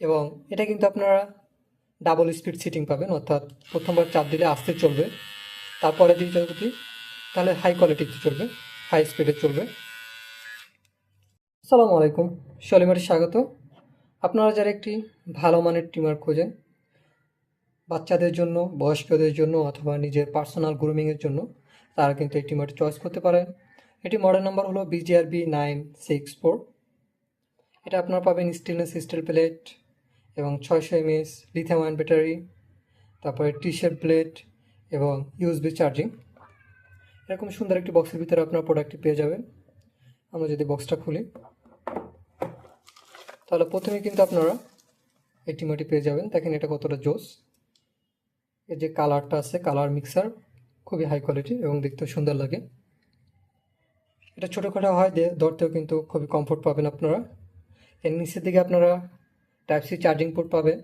এবং এটা কিন্তু আপনারা ডাবল স্পিড সিটিং পাবেন, অর্থাৎ প্রথমবার চাপ দিলে আস্তে চলবে, তারপরে যদি যদি, তাহলে হাই কোয়ালিটিতে চলবে হাই স্পিডে চলবে। আসসালামু আলাইকুম, শলিমারে স্বাগত। আপনারা যারা একটি ভালো মানের টিমার খোঁজেন, বাচ্চাদের জন্য, বয়স্কদের জন্য, অথবা নিজের পার্সোনাল গ্রুমিংয়ের জন্য, তারা কিন্তু এই টিমারটি চয়েস করতে পারেন। এটি মডেল নাম্বার হলো বিজিআরবি নাইন সিক্স ফোর এটা আপনারা পাবেন স্টেনলেস স্টিল প্লেট এবং ছয়শো এমএস লিথিয়াম আয়ন ব্যাটারি তারপরে টি শার্ট প্লেট এবং ইউএসবি চার্জিং এরকম সুন্দর একটি বক্সের ভিতরে আপনার প্রোডাক্টটি পেয়ে যাবেন। আমরা যদি বক্সটা খুলি, তাহলে প্রথমে কিন্তু আপনারা এই টিমাটি পেয়ে যাবেন। দেখেন এটা কতটা জোস। এর যে কালারটা আছে কালার মিক্সার খুবই হাই কোয়ালিটি এবং দেখতেও সুন্দর লাগে। এটা ছোটোখাটো হয় ধরতেও কিন্তু খুবই কমফোর্ট পাবেন আপনারা। এর নিচের দিকে আপনারা টাইপ সি চার্জিং পোর্ট পাবেন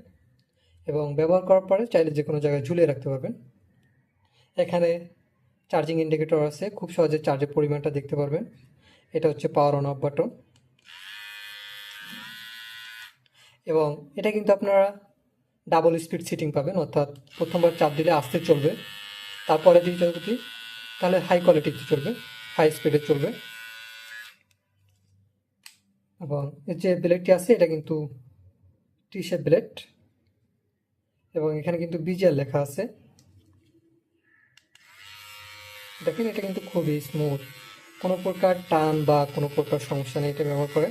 এবং ব্যবহার করার পরে চাইলে যে কোনো জায়গায় ঝুলিয়ে রাখতে পারবেন। এখানে চার্জিং ইন্ডিকেটর আছে, খুব সহজে চার্জের পরিমাণটা দেখতে পারবেন। এটা হচ্ছে পাওয়ার অন অফ বাটন এবং এটা কিন্তু আপনারা ডাবল স্পিড সিটিং পাবেন, অর্থাৎ প্রথমবার চাপ দিলে আস্তে চলবে, তারপরে যদি যদি তাহলে হাই কোয়ালিটিতে চলবে হাই স্পিডে চলবে। এবং এর যে ব্লেডটি আছে, এটা কিন্তু টি ব্লেড এবং এখানে কিন্তু বিজিআর লেখা আছে। দেখেন এটা কিন্তু খুবই স্মুথ কোনো প্রকার টান বা কোনো প্রকার সমস্যা নেই এটা ব্যবহার করে।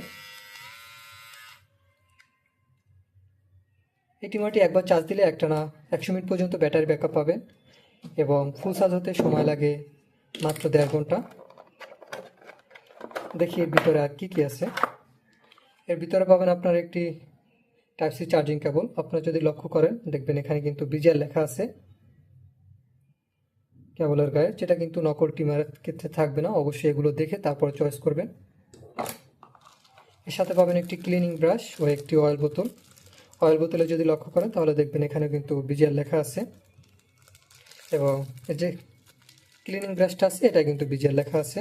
এই টিমারটি একবার চার্জ দিলে একটা না একশো মিনিট পর্যন্ত ব্যাটারি ব্যাকআপ পাবেন এবং ফুল চার্জ হতে সময় লাগে মাত্র দেড় ঘণ্টা। দেখি এর ভিতরে আর কী কী আছে। এর ভিতরে পাবেন আপনার একটি টাইপ সি চার্জিং কেবল আপনারা যদি লক্ষ্য করেন, দেখবেন এখানে কিন্তু বিজিআর লেখা আছে। কেবলের গায়ে যেটা কিন্তু নকল টিমারের ক্ষেত্রে থাকবে না, অবশ্যই এগুলো দেখে তারপরে চয়েস করবেন। এর সাথে পাবেন একটি ক্লিনিং ব্রাশ ও একটি অয়েল বোতল। অয়েল বোতলে যদি লক্ষ্য করেন, তাহলে দেখবেন এখানে কিন্তু বিজিআর লেখা আছে। এবং যে ক্লিনিং ব্রাশটা আছে, এটা কিন্তু বিজিআর লেখা আছে।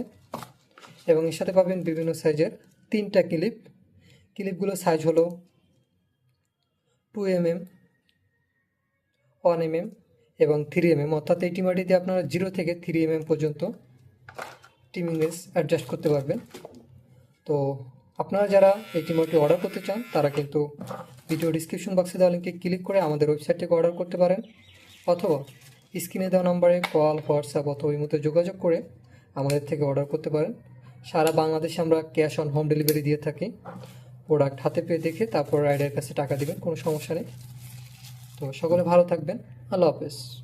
এবং এর সাথে পাবেন বিভিন্ন সাইজের তিনটা ক্লিপ ক্লিপগুলো সাইজ হলো two M M one M M এবং থ্রি এম এম অর্থাৎ এই টিমারটিতে আপনারা জিরো থেকে থ্রি এম এম পর্যন্ত টিমিং রেস অ্যাডজাস্ট করতে পারবেন। তো আপনারা যারা এই টিমারটি অর্ডার করতে চান, তারা কিন্তু ভিডিও ডিসক্রিপশন বক্সে দেওয়া লিঙ্কে ক্লিক করে আমাদের ওয়েবসাইট থেকে অর্ডার করতে পারেন। অথবা স্ক্রিনে দেওয়া নম্বরে কল হোয়াটসঅ্যাপ অথবা এই মতো যোগাযোগ করে আমাদের থেকে অর্ডার করতে পারেন। সারা বাংলাদেশে আমরা ক্যাশ অন হোম ডেলিভারি দিয়ে থাকি। প্রোডাক্ট হাতে পেয়ে দেখে তারপর রাইডের কাছে টাকা দিবেন, কোনো সমস্যা নেই। তো সকলে ভালো থাকবেন। আল্লাহ হাফেজ।